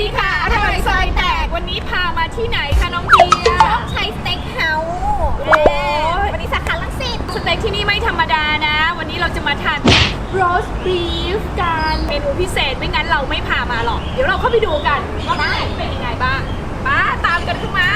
ดีค่ะ อร่อยซอยแตก วันนี้พามาที่ไหนคะน้องเบียร์ต้องใช้สเต็กเฮาส์โอ้ยวันนี้สาขาลังสิตสเต็กที่นี่ไม่ธรรมดานะ วันนี้เราจะมาทานโรสบีฟกันเมนูพิเศษไม่งั้นเราไม่พามาหรอก เดี๋ยวเราเข้าไปดูกันว่าข้างในเป็นยังไงบ้างมาตามกันเข้ามา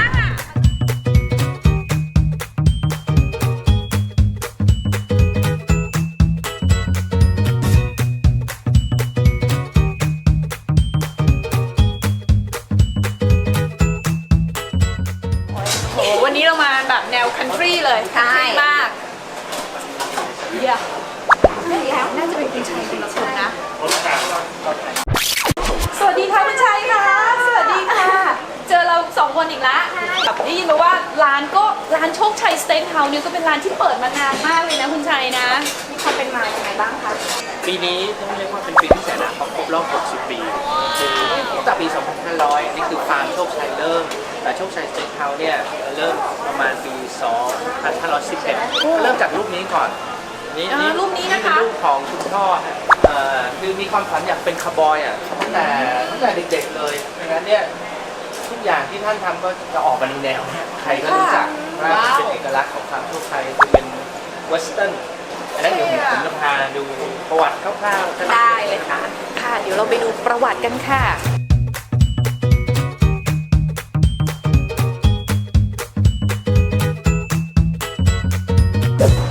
วันนี้เรามาแบบแนวคันทรีเลยใช่ คันทรีมากเยี่ยมแล้วน่าจะเป็นคุณชัยเป็นชนะ สวัสดีค่ะคุณชัยค่ะ สวัสดีค่ะ เจอเราสองคนอีกแล้วแบบได้ยินมาว่าร้านก็ร้านโชคชัยสเต็กเฮาส์เนี่ยก็เป็นร้านที่เปิดมานานมากเลยนะคุณชัยนะ มีความเป็นมาอย่างไรบ้างคะ ปีนี้ต้องเรียกว่าเป็นปีพิเศษนะเขาครบรอบ 60 ปีคือตั้งแต่ปี 2500 นี่คือฟาร์มโชคชัยเริ่ม แต่โชคชัยสเต็กเฮาส์เนี่ยเริ่มประมาณปี 2511 เริ่มจากรูปนี้ก่อน นี่อ่ารูปนี้นะคะ เป็นรูปของคุณพ่อฮะเอ่อคือมีความฝันอยากเป็นคาร์บอยอะตั้ง แต่ตั้งแต่เด็กๆเลยดังนั้นเนี่ยทุกอย่างที่ท่านทำก็จะออกมาในแนวเนี้ยใครก็รู้จักว่าเป็นเอกลักษณ์ของฟาร์มโชคชัยคือเป็นเวสเทิร์นอันนั้นเดี๋ยวผมผมจะพาดูประวัติคร่าวๆท่าน ได้เลยค่ะ ค่ะ เดี๋ยวเราไปดูประวัติกันค่ะ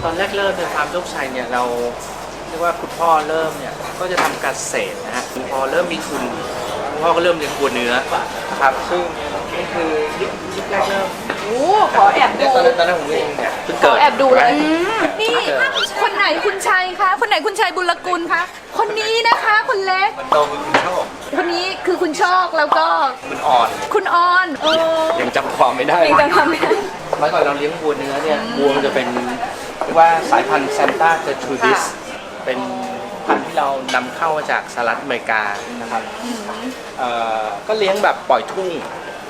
ตอนแรกเริ่มเนี่ยฟาร์มโชคชัยเนี่ยเราเรียก ว่าคุณพ่อเริ่มเนี่ยก็จะทำการเกษตรนะฮะคุณพ่อเริ่มมีทุนคุณพ่อก็เริ่มเลี้ยงวัวเนื้อนะครับ ซึ่งนี่คือยุคยุคแรกเริ่มโอ้ขอแอบดูตอนนั้นตอนนั้นผมเองเนี่ยเพิ่งขอเกิดแอบดูเลยห็นไหมนี่คนไหนคุณชัยคะ คนไหนคุณชัยบุญกุลคะคนนี้นะคะคนเล็กมันโตเป็นคุณโชคคนนี้คือคุณโชคแล้วก็คุณอ่อน คุณออนเออยังจำความไม่ได้ยังจำความไม่ได้เมื่อก่อนเราเลี้ยงวัวเนื้อเนี่ยวัวมันจะเป็นเรียกว่าสายพันธุ์ซานต้าเจอร์ทรูดิสค่ะ เป็นพันธุ์ที่เรานำเข้ามาจากสหรัฐอเมริกานะครับเอ่อก็เลี้ยงแบบปล่อยทุ่ง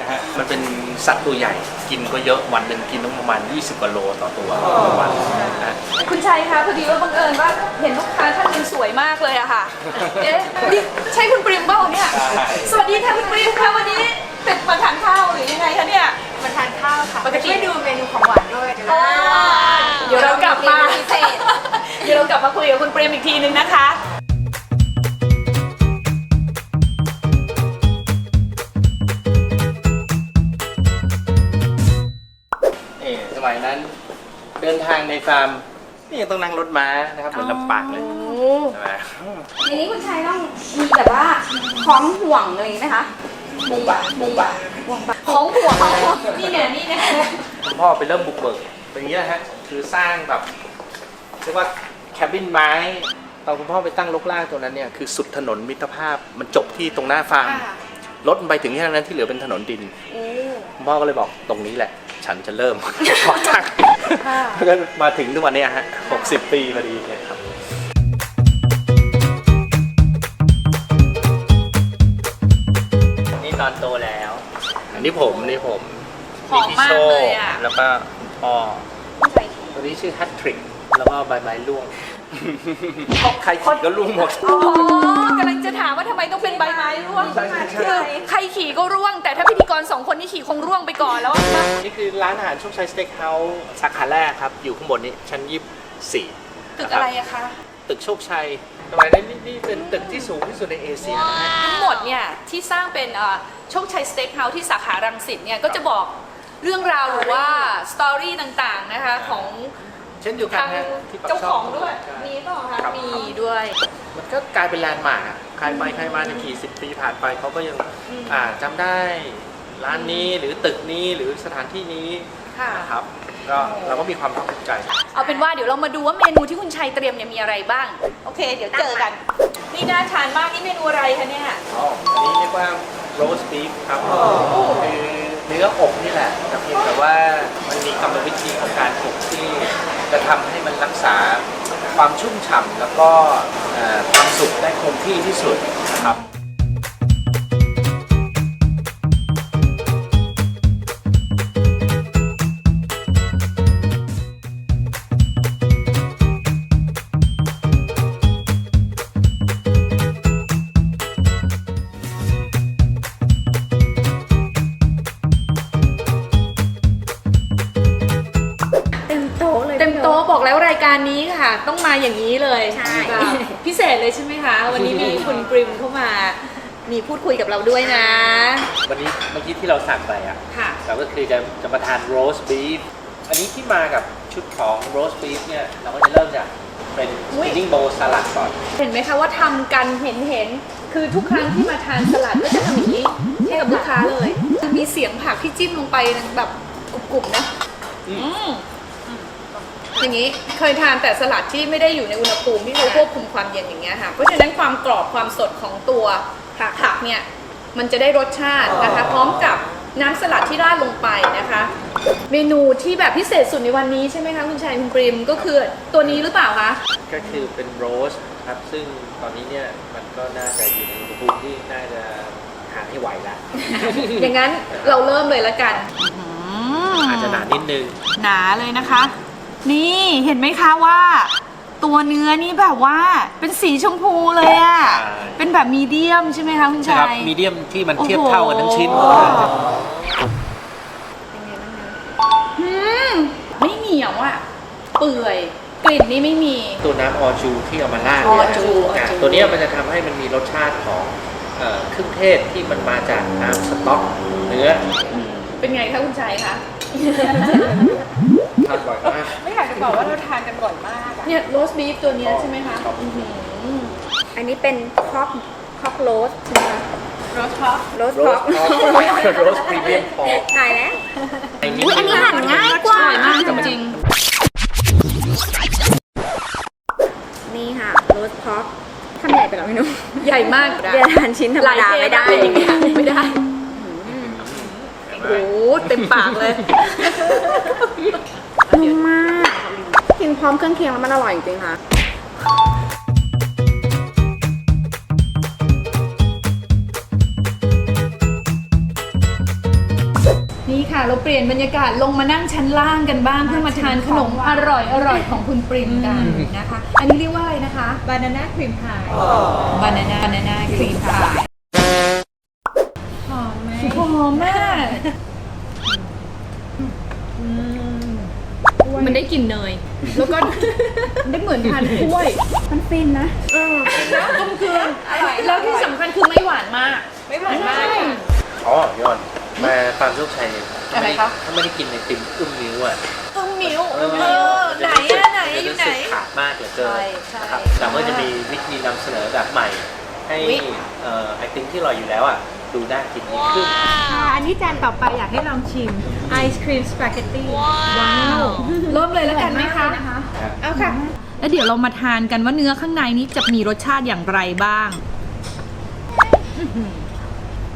นะฮะมันเป็นสัตว์ตัวใหญ่กินก็เยอะวันหนึ่งกินต้องประมาณ 20กว่าโลต่อตัวต่อวันนะฮะ คุณชัยคะพอดีว่าบังเอิญว่าเห็นลูกค้าท่านหนึงสวยมากเลยอะค่ะ เอ๊ะนี่ใช่คุณปริมเปล่าเนี่ย ใช่ สวัสดีค่ะคุณปริมค่ะวันนี้เป็นมาทานข้าวหรือยังไงคะเนี่ย มาทานข้าวค่ะปกติ ช่วยดูเมนูของหวานด้วย เดี๋ยวเรากลับมาเมนูพิเศษ เดี๋ยวเรากลับมาคุยกับคุณเปรมอีกทีนึงนะคะ นี่สมัยนั้นเดินทางในฟาร์มนี่ยังต้องนั่งรถม้านะครับเหมือนลำปางเลยใช่ไหมทีนี้คุณชัยต้องมีแบบว่าคล้องห่วงอะไรอย่างนี้ไหมคะ บุกบะบุกบะห่วงปะของหัวของหัวนี่เนี่ยนี่เนี่ยคุณพ่อไปเริ่มบุกเบิกเป็นอย่างนี้นะฮะคือสร้างแบบเรียกว่าแคบินไม้ตอนคุณพ่อไปตั้งลกล่างตัวนั้นเนี่ยคือสุดถนนมิตรภาพมันจบที่ตรงหน้าฟาร์มรถมันไปถึงที่นั้นที่เหลือเป็นถนนดินคุณพ่อก็เลยบอกตรงนี้แหละ ฉันจะเริ่มขอตั้งแล้วก็มาถึงทุกวันเนี้ยฮะ 60 ปีพอดีเนี่ยครับ อันนี้ผมอันนี่ผมหอมมากเลยอะ แล้วก็พ่อคุณชัยตัวนี้ชื่อฮัตทริก แล้วก็ใบไม้ร่วงใครขี่ก็ร่วงหมด อ๋อกำลังจะถามว่าทำไมต้องเป็นใบไม้ร่วงใช่ใช่ใช่ คือใครขี่ก็ร่วง แต่ถ้าพิธีกรสองคนนี่ขี่คงร่วงไปก่อนแล้วอะ นี่คือร้านอาหารโชคชัยสเต็กเฮาส์สาขาแรกครับ อยู่ข้างบนนี้ชั้นยี่สี่ตึกอะไรอะคะ ตึกโชคชัยสมัยนั้นนี่นี่เป็นตึกที่สูงที่สุดในเอเชียนะฮะ ทั้งหมดเนี่ยที่สร้างเป็นเอ่อโชคชัยสเต็กเฮาส์ที่สาขารังสิตเนี่ยก็จะบอกเรื่องราวหรือว่าสตอรี่ต่างๆนะคะของเช่นเดียวกันทางฮะที่ปกเจ้าช่ของด้วย ใช่ มีเปล่าคะครับ มีด้วย มันก็กลายเป็นแลนด์มาร์คอะใครไปใครมาในกี่สิบปีผ่านไปเขาก็ยังอ่าจำได้ร้านนี้หรือตึกนี้หรือสถานที่นี้ค่ะ นะครับ ก็เราก็มีความภาคภูมิใจ เอาเป็นว่าเดี๋ยวเรามาดูว่าเมนูที่คุณชัยเตรียมเนี่ยมีอะไรบ้าง โอเค เดี๋ยวเจอกัน นี่น่าทานมากนี่เมนูอะไรคะเนี่ย อ๋อ อันนี้เรียกว่าโรสบีฟครับคือเนื้ออบนี่แหละแต่เพียงแต่ว่ามันมีกรรมวิธีของการอบที่จะทำให้มันรักษาความชุ่มฉ่ำแล้วก็เอ่อความสุกได้คงที่ที่สุดนะครับ กแล้วรายการนี้ค่ะ ต้องมาอย่างนี้เลยใช่แบบพิเศษเลยใช่ไหมคะ วันนี้มีคุณปริมเข้ามา มีพูดคุยกับเราด้วยนะ วันนี้เมื่อกี้ที่เราสั่งไปอะค่ะ เราก็คือจะจะมาทานโรสบีฟอันนี้ที่มากับชุดของโรสบีฟเนี่ยเราก็จะเริ่มจากเป็นอุ๊ยฟิ n ิ n งโบสลัดก่อน เห็นไหมคะว่าทำกันเห็นเห็นคือทุกครั้งที่มาทานสลัดก็จะทำอย่างนี้ให้กับลูกค้าเลย คือมีเสียงผักที่จิ้มลงไปแบบกรุบๆนะอืม อืมอย่างนี้เคยทานแต่สลัดที่ไม่ได้อยู่ในอุณหภูมิที่เขาควบคุมความเย็นอย่างเงี้ยค่ะเพราะฉะนั้นความกรอบความสดของตัวผักเนี่ยมันจะได้รสชาตินะคะ พร้อมกับน้ำสลัดที่ราดลงไปนะคะ เมนูที่แบบพิเศษสุดในวันนี้ใช่ไหมคะคุณชัยคุณปริมก็คือตัวนี้หรือเปล่าคะก็คือเป็นโรสครับซึ่งตอนนี้เนี่ยมันก็น่าจะอยู่ในอุณหภูมิที่น่าจะทานให้ไหวแล้วอย่างนั้นเราเริ่มเลยละกันอาจจะหนานิดนึง หนาเลยนะคะ นี่เห็นไหมคะว่า ตัวเนื้อนี่แบบว่าเป็นสีชมพูเลยอะใช่ เป็นแบบมีเดียมใช่ไหมคะคุณใช่คชัรับย มีเดียมที่มันโอ้โหเทียบเท่ากันทั้งชิ้นอืมไม่เหนียวอะเปื่อยกลิ่นนี่ไม่มี ตัวน้ำออจูที่เอามาราดออเนี่ยจู อะออจูตัวเนี้ยมันจะทำให้มันมีรสชาติของเอ่อเครื่องเทศที่มันมาจากน้ำสต๊อกเนื้อ เป็นไงคะคุณชัยคะ ทานบ่อยมากไม่อยากจะบอกว่าเราทานกันบ่อยมากอะเนี่ยโรสบีฟตัวเนี้ยใช่ไหมคะครับอื้อหืออันนี้เป็นคอกคอกโรสนะคะโรสท็อปโรสโรคอสกพอโรสพรีเมียมพอตายแล้วอันอุ๊ยอันนี้หั่นง่ายกว่าอร่อยมากจริงนี่ค่ะโรสคอกทำใหญ่ไปแล้วไม่รู้ๆ ใหญ่มากเดี๋ยวทานชิ้นธรรมดาไม่ได้ หลยเทปเป็นอย่างเงี้ยไม่ได้โอ้โหเต็มปากเลย นุ่มมากกินพร้อมเครื่องเคียงแล้วมันอร่อยจริงๆค่ะนี่ค่ะ เราเปลี่ยนบรรยากาศลงมานั่งชั้นล่างกันบ้างเพื่อมาทานขนมอร่อยอร่อยของคุณปริมกันนะคะ อันนี้เรียกว่าอะไรนะคะบานาน่าครีมพายบานาน่าบานาน่าครีมพาย หอมไหม หอมมาก มันได้กลิ่นเนย แล้วก็ ได้เหมือนทานกล้วย มันฟินนะแล้วกลมกลืนแล้วที่สำคัญคือไม่หวานมาก ไม่หวานมากใช่ค่อ๋อย้อนมาฟาร์มโชคชัยเนี่ยอะไรคะ ถ้าไม่ได้กินไอติมอึ้มนิ้วอะต้มมิ้วเออไหนอะไหนอยู่ไหน จะรู้สึกขาดมากเหลือเกินใช่ใช่ นะครับแต่ก็จะมีวิธีนำเสนอแบบใหม่ ให้เอ่อไอติมที่อร่อยอยู่แล้วอะ ดูน่ากินยิ่งขึ้น ค่ะอันนี้จานต่อไปอยากให้ลองชิมไอศครีมสปาเกตตี้ว้าวเริ่มเลยแล้วกันไหมคะเอาค่ะ แล้วเดี๋ยวเรามาทานกันว่าเนื้อข้างในนี้จะมีรสชาติอย่างไรบ้างอื้อหือ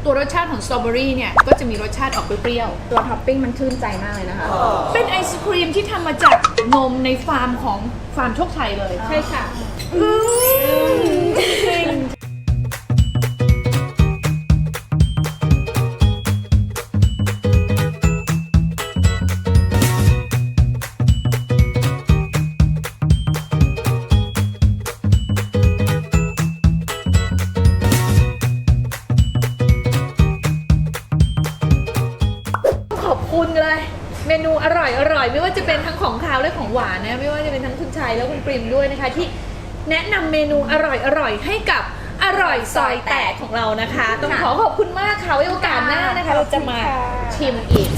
ตัวรสชาติของสตรอเบอรี่เนี่ย ก็จะมีรสชาติออกเปรี้ยวตัวท็อปปิ้งมันชื่นใจมากเลยนะคะ ๆเป็นไอศครีมที่ทำมาจากนมในฟาร์มของฟาร์มโชคชัยเลย ใช่ค่ะข นูอร่อยอร่อยไม่ว่าจะเป็นทั้งของคาวและของหวานนะไม่ว่าจะเป็นทั้งคุณชัยและคุณปริมด้วยนะคะ ที่แนะนำเมนูอร่อยอร่อยให้กับอร่อยซอยแตกของเรานะคะ ต้องขอขอบคุณมากค่ะไว้โอกาสหน้านะคะ เราจะมาชิมอีก